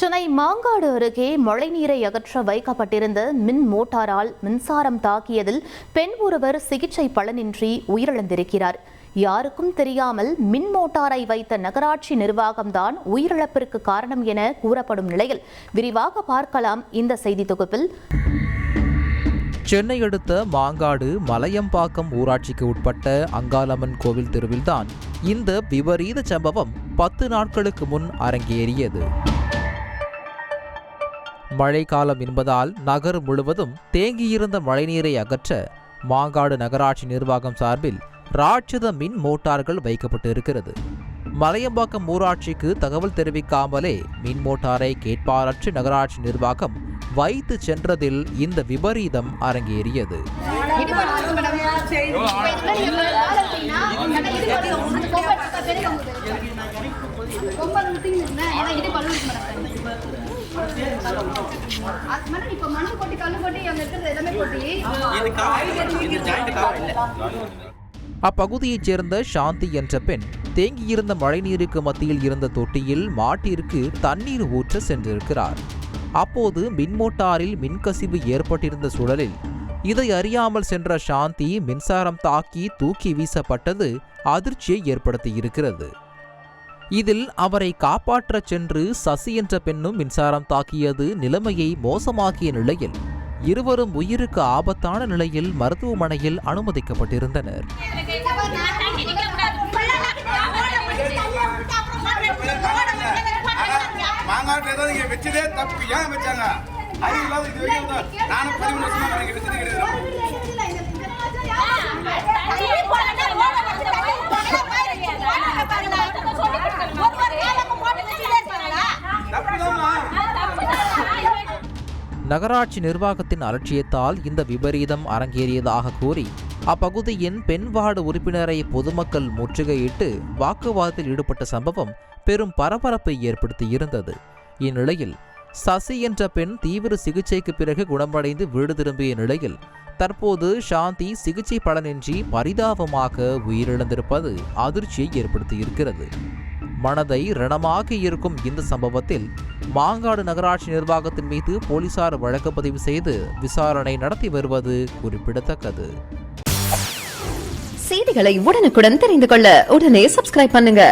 சென்னை மாங்காடு அருகே மழைநீரை அகற்ற வைக்கப்பட்டிருந்த மின் மோட்டாரால் மின்சாரம் தாக்கியதில் பெண் ஒருவர் சிகிச்சை பலனின்றி உயிரிழந்திருக்கிறார். யாருக்கும் தெரியாமல் மின் மோட்டாரை வைத்த நகராட்சி நிர்வாகம்தான் உயிரிழப்பிற்கு காரணம் என கூறப்படும் நிலையில் விரிவாக பார்க்கலாம் இந்த செய்தி தொகுப்பில். சென்னை அடுத்த மாங்காடு மலையம்பாக்கம் ஊராட்சிக்கு உட்பட்ட அங்காளம்மன் கோவில் தெருவில்தான் இந்த விபரீத சம்பவம் பத்து நாட்களுக்கு முன் அரங்கேறியது. மழைக்காலம் என்பதால் நகர் முழுவதும் தேங்கியிருந்த மழைநீரை அகற்ற மாங்காடு நகராட்சி நிர்வாகம் சார்பில் ராட்சத மின் மோட்டார்கள் வைக்கப்பட்டு இருக்கிறது மலையம்பாக்கம் ஊராட்சிக்கு தகவல் தெரிவிக்காமலே மின் மோட்டாரை கேட்பாரற்ற நகராட்சி நிர்வாகம் வைத்து சென்றதில் இந்த விபரீதம் அரங்கேறியது. இப்ப கொட்டி கல்லு கொட்டி அங்க இருக்கிறது எல்லாமே கொட்டி அப்பகுதியைச் சேர்ந்த சாந்தி என்ற பெண் தேங்கியிருந்த மழைநீருக்கு மத்தியில் இருந்த தொட்டியில் மாட்டிற்கு தண்ணீர் ஊற்ற சென்றிருக்கிறார். அப்போது மின்மோட்டாரில் மின்கசிவு ஏற்பட்டிருந்த சூழலில் இதை அறியாமல் சென்ற சாந்தி மின்சாரம் தாக்கி தூக்கி வீசப்பட்டது அதிர்ச்சியை ஏற்படுத்தியிருக்கிறது. இதில் அவரை காப்பாற்றச் சென்று சசி என்ற பெண்ணும் மின்சாரம் தாக்கியது நிலைமையை மோசமாக்கிய நிலையில் இருவரும் உயிருக்கு ஆபத்தான நிலையில் மருத்துவமனையில் அனுமதிக்கப்பட்டிருந்தனர். மாங்காட்டு ஏதோ இங்க வச்சதே தப்பு. ஏன் வச்சாங்க? அது இல்லாத இது நானும் பதிமூணு வருஷமா இங்க வச்சது கிடையாது தப்புதாம்மா நகராட்சி நிர்வாகத்தின் அலட்சியத்தால் இந்த விபரீதம் அரங்கேறியதாக கூறி அப்பகுதியின் பெண் வார்டு உறுப்பினரை பொதுமக்கள் முற்றுகையிட்டு வாக்குவாதத்தில் ஈடுபட்ட சம்பவம் பெரும் பரபரப்பை ஏற்படுத்தியிருந்தது. இந்நிலையில் சசி என்ற பெண் தீவிர சிகிச்சைக்கு பிறகு குணமடைந்து வீடு திரும்பிய நிலையில் தற்போது சாந்தி சிகிச்சை பலனின்றி பரிதாபமாக உயிரிழந்திருப்பது அதிர்ச்சியை ஏற்படுத்தியிருக்கிறது. மனதை ரணமாக இருக்கும் இந்த சம்பவத்தில் மாங்காடு நகராட்சி நிர்வாகத்தின் மீது போலீசார் வழக்கு பதிவு செய்து விசாரணை நடத்தி வருவது குறிப்பிடத்தக்கது. செய்திகளை உடனுக்குடன் தெரிந்து கொள்ள உடனே சப்ஸ்கிரைப் பண்ணுங்க.